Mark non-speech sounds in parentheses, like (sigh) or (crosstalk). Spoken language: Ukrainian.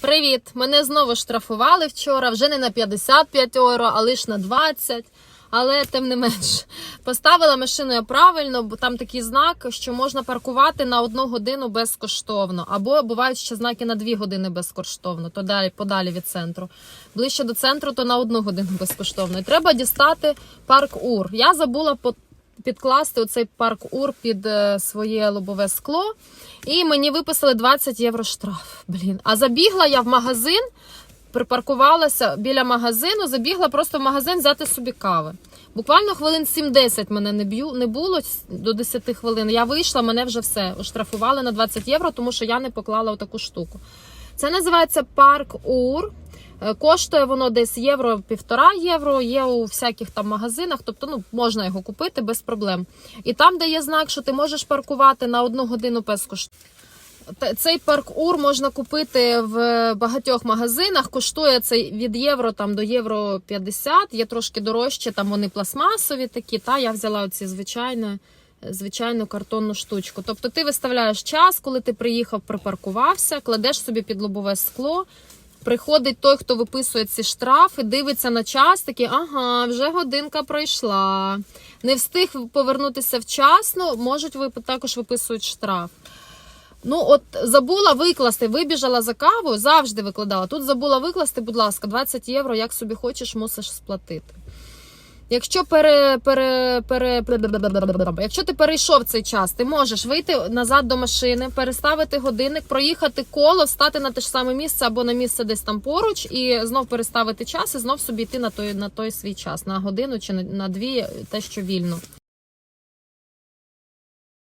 Привіт! Мене знову штрафували вчора, вже не на 55 євро, а лише на 20. Але тим не менш, поставила машину я правильно, бо там такий знак, що можна паркувати на одну годину безкоштовно. Або бувають ще знаки на дві години безкоштовно, то далі подалі від центру. Ближче до центру, то на одну годину (laughs) безкоштовно. І треба дістати парк Ур. Я забула підкласти оцей парк Ур під е, своє лобове скло. І мені виписали 20 євро штраф. Блін. А забігла я в магазин, припаркувалася біля магазину, забігла просто в магазин взяти собі кави. Буквально хвилин 7-10 мене не б'ю, не було до 10 хвилин. Я вийшла, мене вже все оштрафували на 20 євро, тому що я не поклала отаку штуку. Це називається парк Ур. Е, Коштує воно десь євро півтора євро. Є у всяких там магазинах, тобто ну можна його купити без проблем. І там, де є знак, що ти можеш паркувати на одну годину безкоштовно. Та- Цей парк Ур можна купити в багатьох магазинах. Коштує цей від євро там до євро 50, Є трошки дорожче. Там вони пластмасові такі. Та я взяла оці звичайно, звичайну картонну штучку. Тобто ти виставляєш час, коли ти приїхав, припаркувався, кладеш собі під лобове скло. Приходить той, хто виписує ці штрафи, дивиться на час, такий, ага, вже годинка пройшла. Не встиг повернутися вчасно, можуть ви також виписують штраф. Ну, от забула викласти, вибіжала за каву, завжди викладала. Тут забула викласти, будь ласка, 20 євро, як собі хочеш, мусиш сплатити. Якщо пере, пере, пере, якщо ти перейшов цей час, ти можеш вийти назад до машини, переставити годинник, проїхати коло, стати на те ж саме місце або на місце десь там поруч, і знов переставити час, і знов собі йти на той, на той свій час, на годину чи на, дві, те, що вільно.